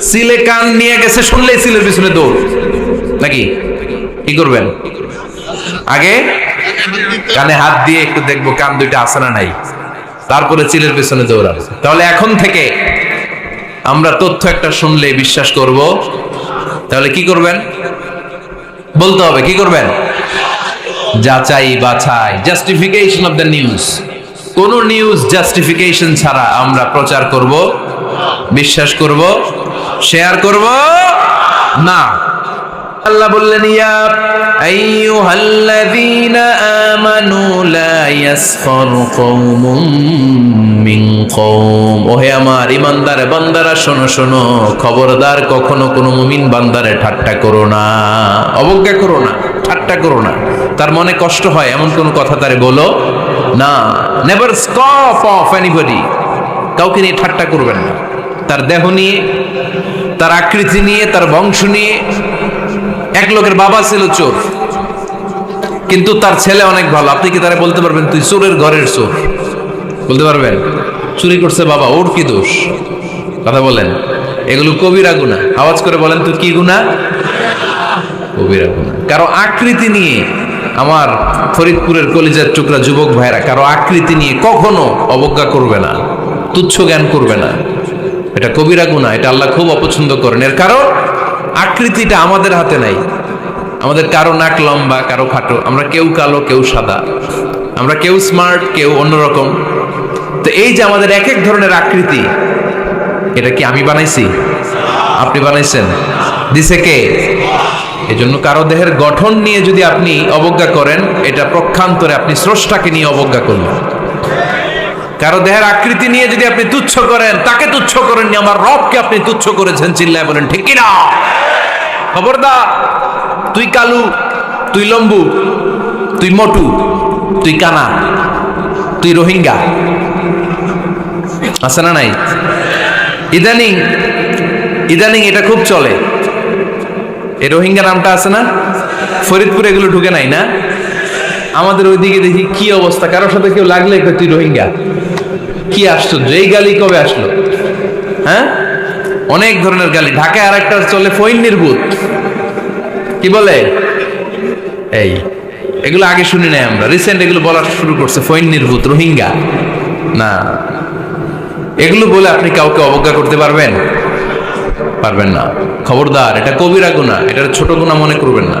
সিলে কান নিয়ে গেছে, শুনলেই সিলের পিছনে দৌড়। নাকি? কি করবেন? আগে কানে হাত দিয়ে একটু দেখব কান দুইটা আছে না নাই। তারপরে চিলের পেছনে দৌড়াবো। তাহলে এখন থেকে আমরা তথ্য একটা শুনলে বিশ্বাস করব। তাহলে কি করবেন? বলতে হবে, কি করবেন? যাচাই বাছাই জাস্টিফিকেশন অফ দ্য নিউজ কোন নিউজ জাস্টিফিকেশন ছাড়া আমরা প্রচার করব। বিশ্বাস করব? শেয়ার করব? না। আল্লাহ বললেন, ইয়া আইয়ুহাল্লাযীনা আমানু লা ইয়াসখার কওমুম মিন কওম। ওহে আমার ইমানদার বান্দারা, শোনো শোনো, খবরদার কখনো কোনো মুমিন বান্দারে ঠাট্টা করো না। অবজ্ঞা করো না, ঠাট্টা করো না। তার মনে কষ্ট হয়, এমন কোন কথা তারে বলো না। নেভার স্কপ অফ এনিবডি কাউকে নিয়ে ঠাট্টা করবেন না। তার দেহ নিয়ে, তার আকৃতি নিয়ে, তার বংশ নিয়ে। এক লোকের বাবা ছিল চোর, কিন্তু তার ছেলে অনেক ভালো। আপনি কি তারা বলতে পারবেন? তুই চোরের ঘরের চোর। বলতে পারবেন? চুরি করছে বাবা, ওর কি দোষ? কথা বলেন। এগুলো কবিরা গুণা। আওয়াজ করে বলেন তুই কি গুণা? কবিরা গুণা। কারও আকৃতি নিয়ে আমার ফরিদপুরের কলিজার টুকরা যুবক ভাইরা, কারও আকৃতি নিয়ে কখনো অবজ্ঞা করবে না, তুচ্ছ জ্ঞান করবে না। এটা কবিরা গুণা এটা আল্লাহ খুব অপছন্দ করেন। এর কারণ, আকৃতিটা আমাদের হাতে নাই। আমাদের কারও নাক লম্বা, কারও খাটো। আমরা কেউ কালো, কেউ সাদা। আমরা কেউ স্মার্ট কেউ অন্যরকম। তো এই যে আমাদের এক এক ধরনের আকৃতি, এটা কি আমি বানাইছি? আপনি বানাইছেন। দিছে কে? এই জন্য কারও দেহের গঠন নিয়ে যদি আপনি অবজ্ঞা করেন, এটা প্রক্ষান্তরে আপনি স্রষ্টাকে নিয়ে অবজ্ঞা করলেন কারও দেহের আকৃতি নিয়ে যদি আপনি তুচ্ছ করেন, তাকে তুচ্ছ করেননি, আমার রবকে আপনি তুচ্ছ করেছেন, চিল্লায় বলেন, ঠিক না খবরদার, তুই কালু, তুই লম্বু, তুই মটু, তুই কানা, তুই রোহিঙ্গা। আছে না নাই? ইদানিং ইদানিং এটা খুব চলে। এই রোহিঙ্গা নামটা আছে না? ফরিদপুরে এগুলো ঢুকে নাই না? আমাদের ওইদিকে দেখি কি অবস্থা? কারোর সাথে কেউ লাগলে তুই রোহিঙ্গা। কি আশ্চর্য, এই গালি কবে আসলো? হ্যাঁ? অনেক ধরনের গালি। ঢাকায় আর একটা চলে ফৈন নির্বুত কি বলে? এই, এগুলো আগে শুনি নাই আমরা। রিসেন্ট এগুলো বলা শুরু করছে ফৈন নির্বুত রোহিঙ্গা। না। এগুলো বলে আপনি কাউকে অবজ্ঞা করতে পারবেন? পারবেন না। খবরদার, এটা কবিরা গুণা এটা ছোট গুণা মনে করবেন না।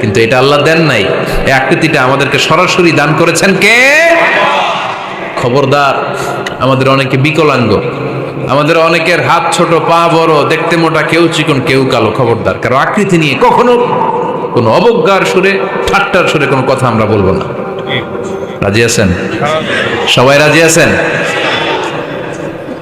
কিন্তু এটা আল্লাহ দেন নাই। এই আকৃতিটা আমাদেরকে সরাসরি দান করেছেন কে? খবরদার, আমাদের অনেকে বিকলাঙ্গ, আমাদের অনেকের হাত ছোট, পা বড়, দেখতে মোটা, কেউ চিকন, কেউ কালো, খবরদার। কারও আকৃতি নিয়ে কখনো কোনো অবজ্ঞার সুরে, ঠাট্টার সুরে কোনো কথা আমরা বলব না। রাজি আছেন? সবাই রাজি আছেন?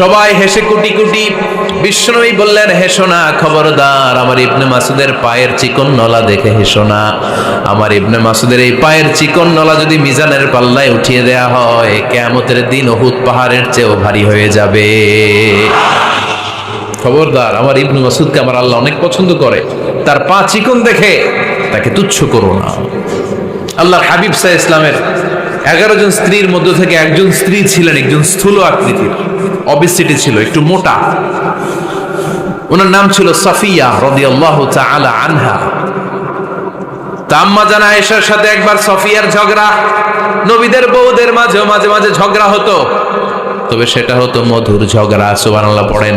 সবাই হেসে কুটি কুটি। বিষ্ণুই বললেন হেসো না খবরদার, আমার ইবনে মাসুদের পায়ের চিকন নলা দেখে হেসো না আমার ইবনে মাসুদের এই পায়ের চিকন নলা যদি মিজানের পাল্লায় উঠিয়ে দেয়া হয়, কেয়ামতের দিন ওহুদ পাহাড়ের চেয়েও ভারী হয়ে যাবে। খবরদার, আমার ইবনে মাসুদকে আমার আল্লাহ অনেক পছন্দ করে। তার পা চিকন দেখে তাকে তুচ্ছ করো না। আল্লাহ হাবিব সাহ ইসলামের এগারো জন স্ত্রীর মধ্য থেকে একজন স্ত্রী ছিলেন, একজন স্থূল আকৃতির অবিসিটি ছিল, একটু মোটা। ওনার নাম ছিল সাফিয়া রদিয়াল্লাহু তাআলা আনহা। তাম্মা জানা আয়েশার সাথে একবার সফিয়ার ঝগড়া, নবীদের বউদের মাঝে মাঝে মাঝে ঝগড়া হতো। তবে সেটা হতো মধুর ঝগড়া, সুবহানাল্লাহ, পড়েন।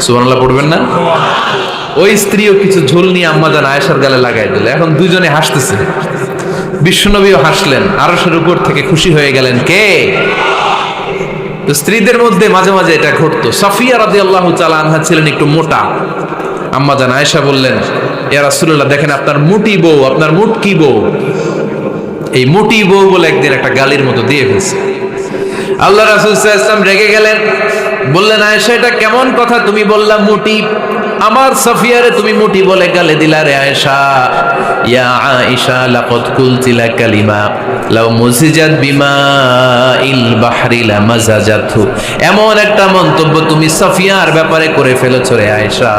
সুবহানাল্লাহ, পড়বেন না? ওই স্ত্রীও কিছু ঝোল নিয়ে আম্মা জান আয়েশার গালে লাগাই দিল। এখন দুজনে হাসতেছে। বিশ্বনবীও হাসলেন। আরশের উপর থেকে খুশি হয়ে গেলেন কে? স্ত্রীদের মধ্যে মাঝে মাঝে এটা ঘটতো। সাফিয়া রাদিয়াল্লাহু তাআলা আনহা ছিলেন একটু মোটা। আম্মা জান আয়েশা বললেন, ইয়া রাসূলুল্লাহ, দেখেন আপনার মুটি বউ, আপনার মুটকি বউ? এই মুটি বউ বলে একদিন একটা গালির মতো দিয়ে ফেলছে। আল্লাহ রাসূল ওয়াসাল্লাম রেগে গেলেন। বললেন, আয়েশা, এটা কেমন কথা তুমি বললা মুটি? আমার সাফিয়ারে তুমি মুটি বলে গালে দিলা রে আয়েশা। ইয়া আয়েশা, লাকাদ কুলতিলা কালিমা। লাউ মুজিজাত বিমা ইল বাহরি লা মাজাজাতু এমন একটা মন্তব্য তুমি সাফিয়ার ব্যাপারে করে ফেলেছো রে আয়েশা।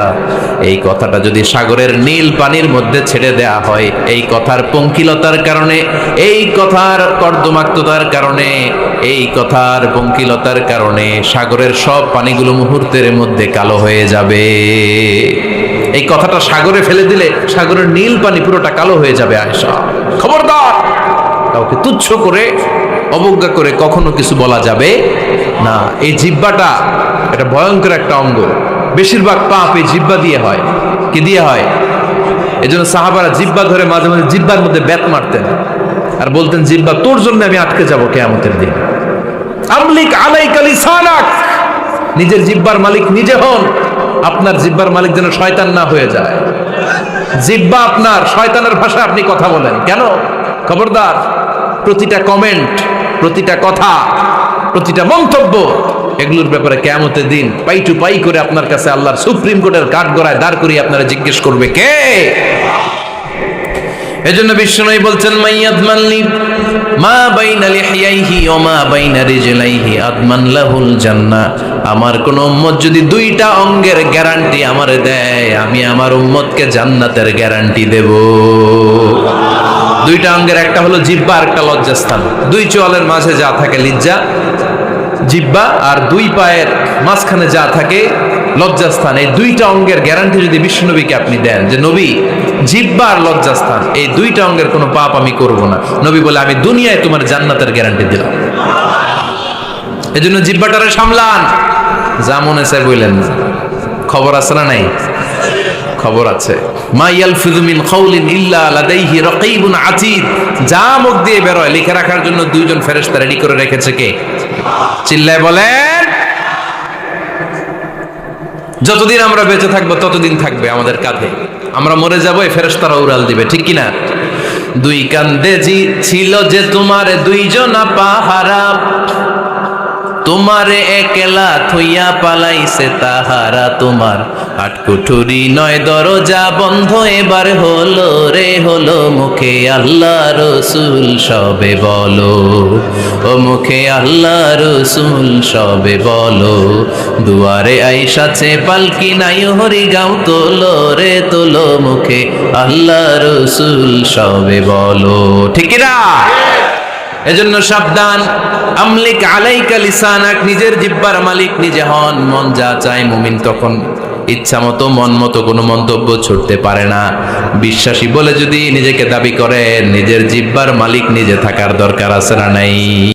এই কথাটা যদি সাগরের নীল পানির মধ্যে ছেড়ে হয়, এই কথার পঙ্কিলতার কারণে, এই কথার কর্দমাক্ততার কারণে, এই কথার পঙ্কিলতার কারণে সাগরের সব পানিগুলো মুহূর্তের মধ্যে কালো হয়ে যাবে। এই কথাটা সাগরে ফেলে দিলে সাগরের নীল পানি পুরোটা কালো হয়ে যাবে আয়েশা। খবরদার! কাউকে তুচ্ছ করে, অবজ্ঞা করে কখনো কিছু বলা যাবে না। এই জিব্বাটা এটা ভয়ঙ্কর একটা অঙ্গ। বেশিরভাগ পাপ এই জিব্বা দিয়ে হয়। কি দিয়ে হয়? জন্য সাহাবারা জিব্বা ধরে মাঝে মাঝে জিব্বার মধ্যে ব্যাত মারতেন। আর বলতেন জিব্বা তোর জন্য আমি আটকে যাব কেয়ামতের দিন। আমলিক আলাইকা লিসানাক। নিজের জিব্বার মালিক নিজে হন। আপনার জিব্বার মালিক যেন শয়তান না হয়ে যায়। জিব্বা আপনার, শয়তানের ভাষায় আপনি কথা বলেন। কেন? খবরদার। প্রতিটা কমেন্ট প্রতিটা কথা, প্রতিটা মন্তব্য, এগুলোর ব্যাপারে কেমতের দিন পাই টু পাই করে আপনার কাছে আল্লাহর সুপ্রিম কোর্টের কাঠ গড়ায় দাঁড় করিয়ে আপনারা জিজ্ঞেস করবে কে? এজন্য বিষ্ণুই বলছেন মাইয়াদ মাল্লি মা বাইনা লিহিয়াইহি ও মা বাইনা রিজলাইহি, আদমান লাহুল আমার কোন উম্মত যদি দুইটা অঙ্গের গ্যারান্টি আমারে দেয়, আমি আমার উম্মতকে জান্নাতের গ্যারান্টি দেব। দুইটা অঙ্গের একটা হলো জিব্বা আর একটা লজ্জাস্থান। দুই চোয়ালের মাঝে যা থাকে লিজ্জা, জিব্বা, আর দুই পায়ের মাঝখানে যা থাকে লজ্জাস্থান। এই দুইটা অঙ্গের গ্যারান্টি যদি বিষ্ণুনবীকে আপনি দেন যে, নবী, জিব্বা আর লজ্জাস্থান, এই দুইটা অঙ্গের কোনো পাপ আমি করব না। নবী বলে, আমি দুনিয়ায় তোমার জান্নাতের গ্যারান্টি দিলাম। এই জন্য জিব্বাটারে সামলান। যা মনে চাই বললেন খবর আছে না নাই? খবর আছে। যা মুখ দিয়ে বেরোয়, লিখে রাখার জন্য দুইজন রেডি করে রেখেছে কে? চিল্লায় বলেন। যতদিন আমরা বেঁচে থাকব, ততদিন থাকবে আমাদের কাঁধে। আমরা মরে যাব, এই ফেরেশতারা উড়াল দিবে, ঠিক কি না দুই কান্দে ছিল যে তোমার দুইজন পাহারা। তোমারে একলা থইয়া পালাইছে তাহারা তোমার। আটকুঠুরি নয় দরজা বন্ধ এবার হলো রে, হলো মুখে আল্লাহ রসুল, সবে বলো। ও মুখে আল্লাহ রসুল, সবে বলো। দুয়ারে আইসাছে পালকি নাই হরি গাও তোলো রে, তোলো মুখে আল্লাহ রসুল, সবে বলো। ঠিক না এজন্য সাবধান। আমলিক আলাইকা লিসানাক, নিজের জিব্বার মালিক নিজে হন। মন যা চায় মুমিন তখন ইচ্ছা মতো, মন মতো কোনো মন্তব্য ছুটতে পারে না। বিশ্বাসী বলে যদি নিজেকে দাবি করে নিজের জিব্বার মালিক নিজে থাকার দরকার আছে না নাই?